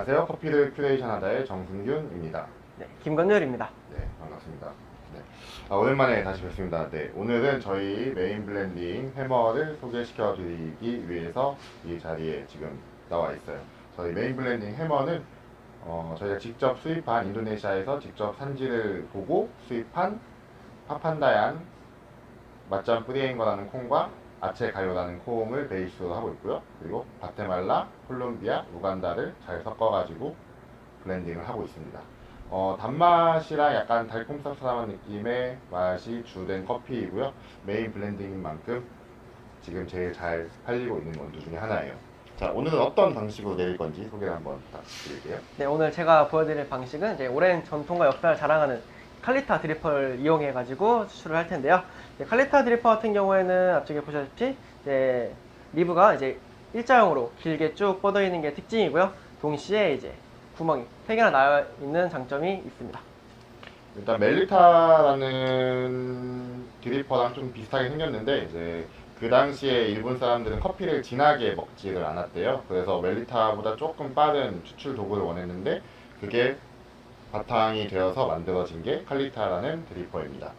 안녕하세요. 커피를 큐레이션 하다의 정승균입니다. 네, 김건율입니다. 네, 반갑습니다. 네. 아, 오랜만에 다시 뵙습니다. 네, 오늘은 저희 메인 블렌딩 해머를 소개시켜 드리기 위해서 이 자리에 지금 나와 있어요. 저희 메인 블렌딩 해머는 어, 저희가 직접 수입한 인도네시아에서 직접 산지를 보고 수입한 파판다얀 맛점 프리앵거라는 콩과 아체 가요라는 콩을 베이스로 하고 있고요. 그리고 바테말라, 콜롬비아, 우간다를 잘 섞어가지고 블렌딩을 하고 있습니다. 어, 단맛이랑 약간 달콤 쌉쌀한 느낌의 맛이 주된 커피이고요. 메인 블렌딩인 만큼 지금 제일 잘 팔리고 있는 원두 중에 하나예요. 자, 오늘은 어떤 방식으로 내릴 건지 소개를 한번 부탁드릴게요. 네, 오늘 제가 보여드릴 방식은 이제 오랜 전통과 역사를 자랑하는 칼리타 드리퍼를 이용해 가지고 추출을 할 텐데요. 이제 칼리타 드리퍼 같은 경우에는 앞쪽에 보시다시피 이제 리브가 이제 일자형으로 길게 쭉 뻗어 있는 게 특징이고요. 동시에 이제 구멍이 세 개나 나 있는 장점이 있습니다. 일단 멜리타라는 드리퍼랑 좀 비슷하게 생겼는데 이제 그 당시에 일본 사람들은 커피를 진하게 먹지를 않았대요. 그래서 멜리타보다 조금 빠른 추출 도구를 원했는데 그게 바탕이 되어서 만들어진 게 칼리타라는 드리퍼입니다.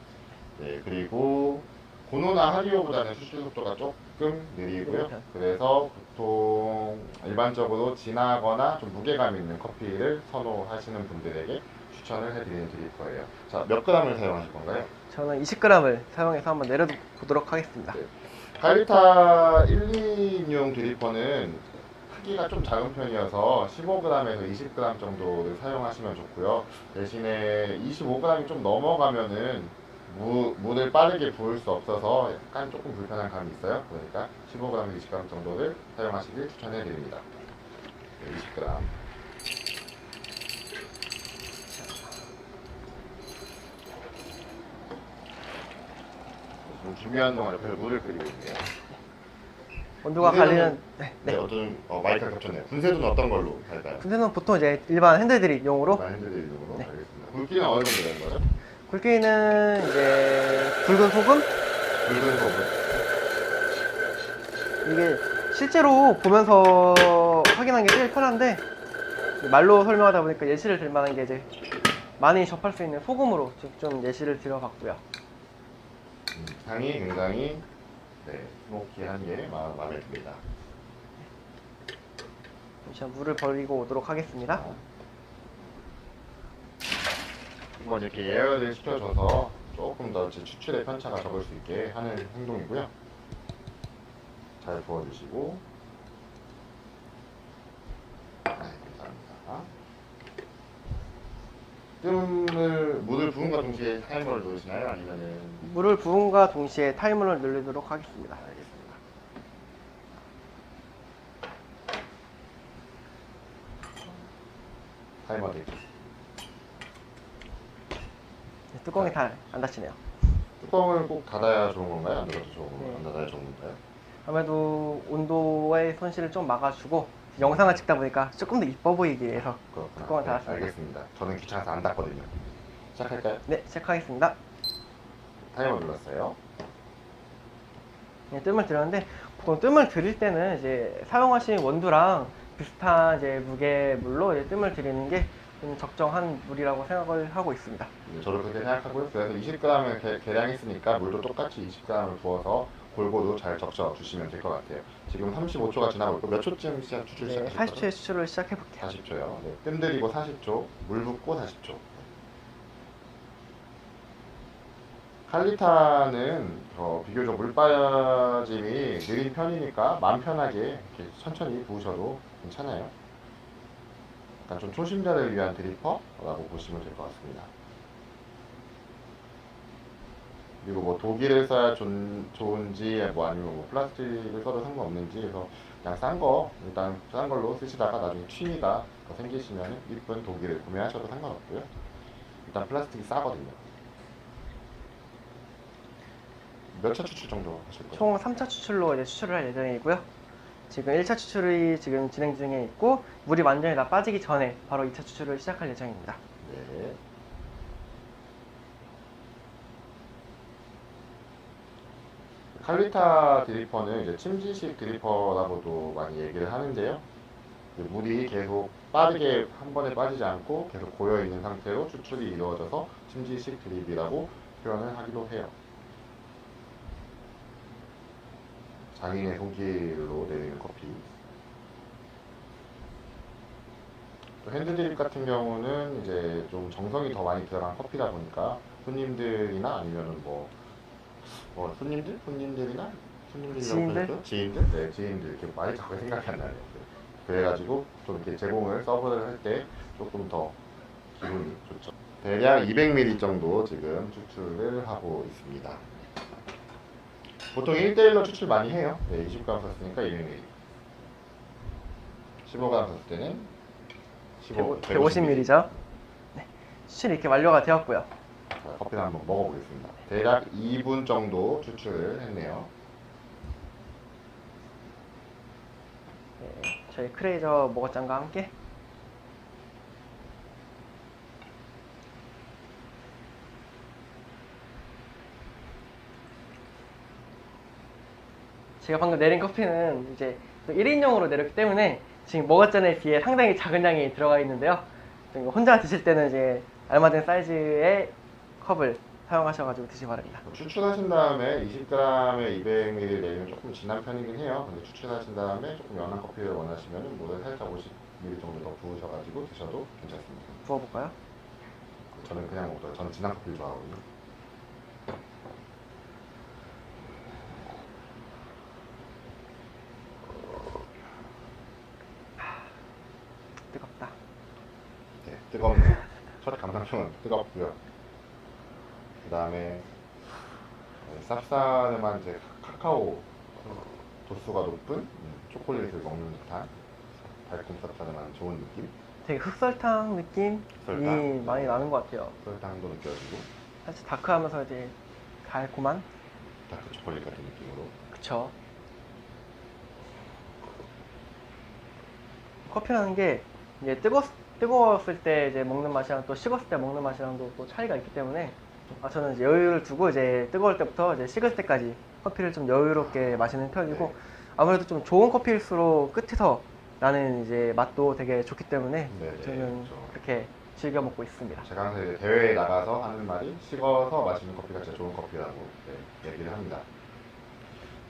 네, 그리고 고노나 하리오보다는 추출 속도가 조금 느리고요. 그래서 보통 일반적으로 진하거나 좀 무게감 있는 커피를 선호하시는 분들에게 추천을 해드리는 드리퍼예요. 자, 몇 g을 사용하실 건가요? 저는 20g을 사용해서 한번 내려보도록 하겠습니다. 네. 칼리타 1, 2인용 드리퍼는 크기가 좀 작은 편이어서 15g에서 20g 정도를 사용하시면 좋고요. 대신에 25g이 좀 넘어가면은 무, 물을 빠르게 부을 수 없어서 약간 조금 불편한 감이 있어요. 그러니까 15g, 20g 정도를 사용하시길 추천해 드립니다. 네, 20g. 지금 준비하는 동안 옆에서 물을 끓이고 있네요. 온도가 갈리는 네, 네, 네. 어떤 어, 마이크가 겹쳤네요. 분쇄도는 어떤 걸로 할까요? 군대는 보통 이제 일반 핸들드립용으로 핸들드립으로 네. 알겠습니다. 굵기는 어느 정도 되는 거죠? 굵기는 이제 굵은 소금 굵은 소금. 이게 실제로 보면서 확인하는 게 제일 편한데 말로 설명하다 보니까 예시를 들 만한 게 이제 많이 접할 수 있는 소금으로 좀- 좀 예시를 들어봤고요. 음, 향이 굉장히 네, 스모키한 게 마, 마음에 듭니다. 잠시만 물을 버리고 오도록 하겠습니다. 한번 이렇게 예열을 시켜줘서 조금 더 제 추출의 편차가 적을 수 있게 하는 행동이고요. 잘 부어주시고. 네, 감사합니다. 부은과 동시에 타이머를 누르시나요? 아니면은 물을 부음과 동시에 타이머를 누르도록 하겠습니다. 알겠습니다. 타이머 대기. 네, 뚜껑이 잘안 닫히네요. 뚜껑을 꼭 닫아야 좋은 건가요? 안 닫아도 좋은 건가요? 네. 안 닫아야 좋은 건가요? 아무래도 온도의 손실을 좀 막아주고 영상을 찍다 보니까 조금 더 이뻐 보이기 위해서 그렇구나. 뚜껑을 네, 닫았습니다. 알겠습니다. 저는 귀찮아서 안 닫거든요. 시작할까요? 네 시작하겠습니다. 타이머 눌렀어요. 네, 뜸을 들였는데 보통 뜸을 들일 때는 이제 사용하신 원두랑 비슷한 이제 무게 물로 이제 뜸을 들이는 게 좀 적정한 물이라고 생각을 하고 있습니다. 네, 저도 그렇게 생각하고요. 그래서 20g을 개, 계량 했으니까 물도 똑같이 20g을 부어서 골고루 잘 적셔 주시면 될 것 같아요. 지금 35초가 지나고 있고 몇 초쯤 시작 추출 네, 시작하실 거죠? 40초의 추출을 시작해 볼게요. 40초요. 네, 뜸 들이고 40초, 물 붓고 40초. 칼리타는 어, 비교적 물 빠짐이 느린 편이니까 마음 편하게 천천히 부으셔도 괜찮아요. 약간 좀 초심자를 위한 드리퍼라고 보시면 될 것 같습니다. 그리고 뭐 독일을 써야 좋은, 좋은지 뭐 아니면 뭐 플라스틱을 써도 상관없는지 그래서 그냥 싼 거 일단 싼 걸로 쓰시다가 나중에 취미가 더 생기시면 이쁜 독일을 구매하셔도 상관없고요. 일단 플라스틱이 싸거든요. 몇 차 추출 정도 하실 거예요? 총 3차 추출로 이제 추출을 할 예정이고요. 지금 1차 추출이 지금 진행 중에 있고 물이 완전히 다 빠지기 전에 바로 2차 추출을 시작할 예정입니다. 네. 칼리타 드리퍼는 이제 침지식 드리퍼라고도 많이 얘기를 하는데요. 이제 물이 계속 빠르게 한 번에 빠지지 않고 계속 고여 있는 상태로 추출이 이루어져서 침지식 드립이라고 표현을 하기도 해요. 장인의 손길로 내리는 커피. 또 핸드드립 같은 경우는 이제 좀 정성이 더 많이 들어간 커피다 보니까 손님들이나 아니면은 뭐, 뭐 손님들? 손님들이나 손님들이라고 지인들? 네, 지인들 이렇게 많이 자꾸 생각이 안 나요. 그래가지고 좀 이렇게 제공을 서브를 할 때 조금 더 기분이 좋죠. 대략 200ml 정도 지금 추출을 하고 있습니다. 보통 1대1로 추출 많이 해요. 네, 20g 썼으니까 200ml. 15g 썼을 때는 15, 150ml죠. 네. 추출이 이렇게 완료가 되었고요. 자, 커피를 한번 먹어보겠습니다. 대략 2분 정도 추출을 했네요. 네, 저희 크레이저 먹어장과 함께 제가 방금 내린 커피는 이제 1인용으로 내렸기 때문에 지금 먹었잔에 비해 상당히 작은 양이 들어가 있는데요. 혼자 드실 때는 이제 알맞은 사이즈의 컵을 사용하셔가지고 드시기 바랍니다. 추출하신 다음에 20g에 200ml 내리면 조금 진한 편이긴 해요. 근데 추출하신 다음에 조금 연한 커피를 원하시면 물을 살짝 50ml 정도 더 부으셔가지고 드셔도 괜찮습니다. 부어볼까요? 저는 그냥 먹어요. 저는 진한 커피를 좋아하거든요. 뜨겁다. 네, 첫 감상평은 뜨겁고요. 그 다음에 쌉싸름한 이제 카카오 도수가 높은 음, 초콜릿을 먹는 듯한 달콤 쌉싸름한 좋은 느낌. 되게 흑설탕 느낌이 흑설탕. 많이 나는 것 같아요. 설탕도 느껴지고 사실 다크하면서 이제 달콤한 다크 초콜릿 같은 느낌으로. 그쵸 커피라는 게 이제 뜨거 뜨거웠을 때 이제 먹는 맛이랑 또 식었을 때 먹는 맛이랑도 또 차이가 있기 때문에 아, 저는 이제 여유를 두고 이제 뜨거울 때부터 이제 식을 때까지 커피를 좀 여유롭게 마시는 편이고 네. 아무래도 좀 좋은 커피일수록 끝에서 나는 이제 맛도 되게 좋기 때문에 네, 네, 저는 그렇죠. 그렇게 즐겨 먹고 있습니다. 제가 항상 이제 대회에 나가서 하는 말이 식어서 마시는 커피가 진짜 좋은 커피라고 네, 얘기를 합니다.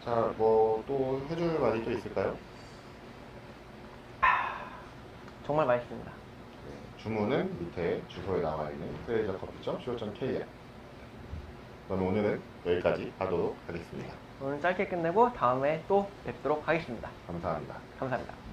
자, 뭐 또 해줄 말이 또 있을까요? 정말 맛있습니다. 네, 주문은 밑에 주소에 나와 있는 프레이저 커피점 co.kr. 그럼 오늘은 여기까지 하도록 하겠습니다. 오늘 짧게 끝내고 다음에 또 뵙도록 하겠습니다. 감사합니다. 감사합니다.